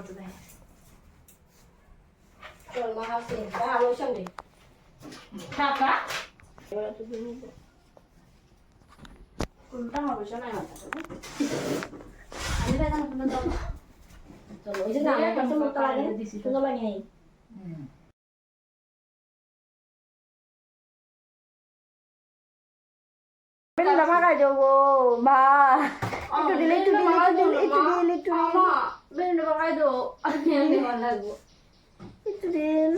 করতে দেয় চল মা হাসি ভালো সঙ্গে টাকা এবার তো দিয়ে নিবো কোনটা হবে শোনা মাথা আমি দেখানো তুমি দাও চলো ওই যে না দিয়ে কত মতো লাগে দিছি তো। সুন্দর লাগে নাই বেলুনটা ভাগাই দেবো বা একটু দিলে একটু দিলে একটু দিলে একটু দিলে একটু দিলে বেলুনটা লাগবো একটু দিন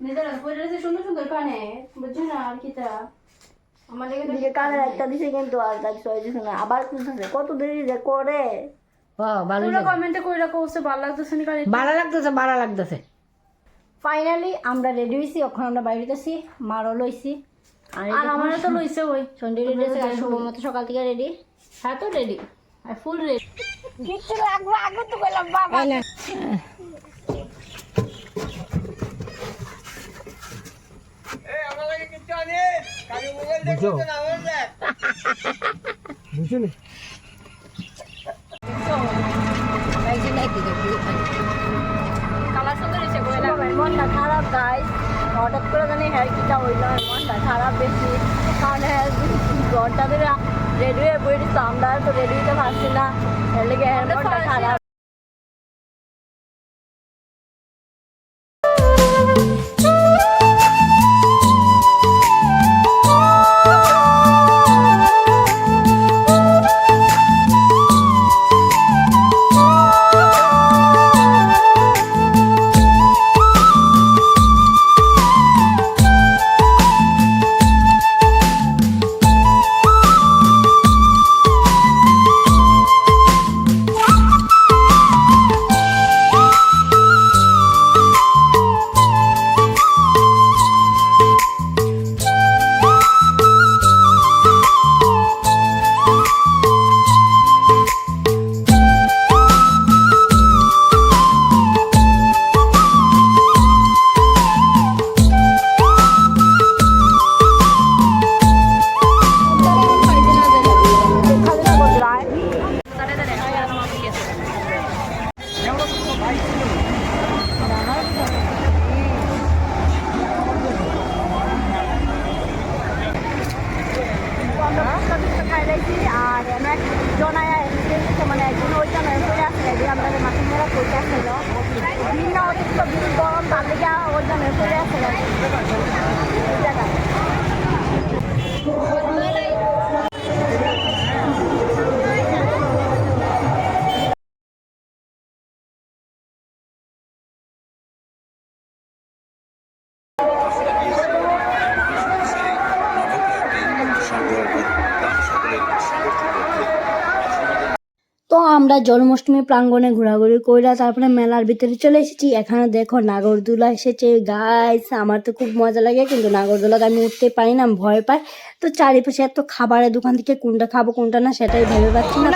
নিজের পরে রয়েছে সুন্দর সুন্দর কানে বুঝছ না আর কি তা আমার লেগে তো দিকে কানের একটা দিছে কিন্তু আর তার ছয় দিছে না আবার খুলতেছে কত দেরি যে করে ভালো পুরো কমেন্টে কইরা কইছে ভালো লাগতেছে না লাগতেছে ভালো লাগতেছে ফাইনালি আমরা রেডি হয়েছি ওখানে আমরা বাইরে মারও লইছি আর আমারও তো লইছে ওই সন্ধ্যে রেডি আছে আর শুভ মতো সকাল থেকে রেডি। হ্যাঁ তো রেডি আর ফুল রেডি। কিচ্ছু লাগবে আগে তো কইলাম বাবা। কালার সুন্দর মনটা খারাপ গাইস হঠাৎ করে জানি হেয়ার হইল মনটা খারাপ বেশি। কারণ ঘরটা ধরে রেডিও বইটি আমরা তো রেডিওতে না। এর লেগে হেয়ার খারাপ। আমরা আর আমরা জনায় মানে একজন ওইটা নয় করে আসলে যে আমরা মাথা মেরা করতে আসছিল ভিন্ন অতিরিক্ত ভিড় গরম তার লেগে ওই জন্য করে আসলে আমরা জন্মাষ্টমী প্রাঙ্গণে ঘোরাঘুরি কইরা তারপরে মেলার ভিতরে চলে এসেছি। এখানে দেখো নাগরদোলা এসেছে। গাইস আমার তো খুব মজা লাগে, কিন্তু নাগরদোলাতে আমি উঠতে পারি না ভয় পাই। তো চারিপাশে এত খাবারের দোকান থেকে কোনটা খাব, কোনটা না, সেটাই ভেবে পাচ্ছি না।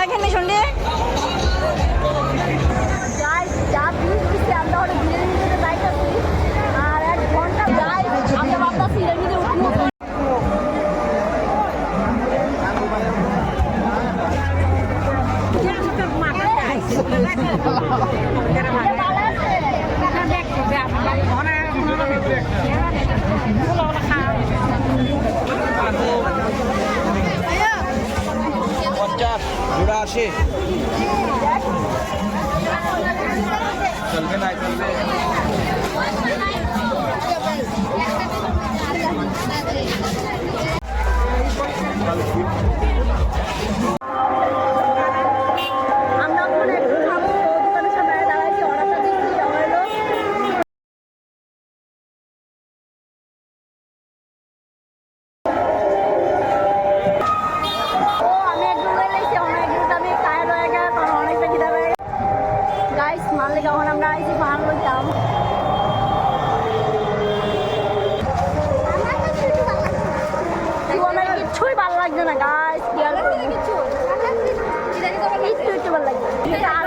पाचशे चलते नाही चलते কখন আমরা এই যে বলতাম করতাম কিচ্ছুই ভালো লাগছে না গাছ? একটু একটু ভালো লাগছে আর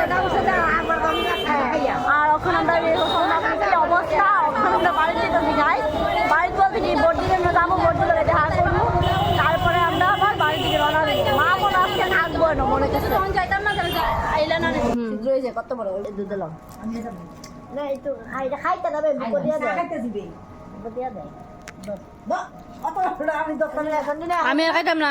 আর ওখানে আমরা বের হচ্ছিলাম, আমাদের কি অবস্থা ওখানে আমরা বাড়ি যেতেছি গাইস বাড়ি বলতে কি বোট দিকে আমরা যাব বোট দিকে দেখা করব তারপরে আমরা আবার বাড়ি দিকে রওনা দেবো মা বোন আজকে থাকব না মনে করছে যাইতাম না আইলা না শীঘ্রই যে কত বড়? দুধ দিলাম না একটু খাইতে দেবে বুকো দিয়ে দেয়। খাইতে দিবে। বুকো দিয়ে দেয়। আমি খাইতাম না।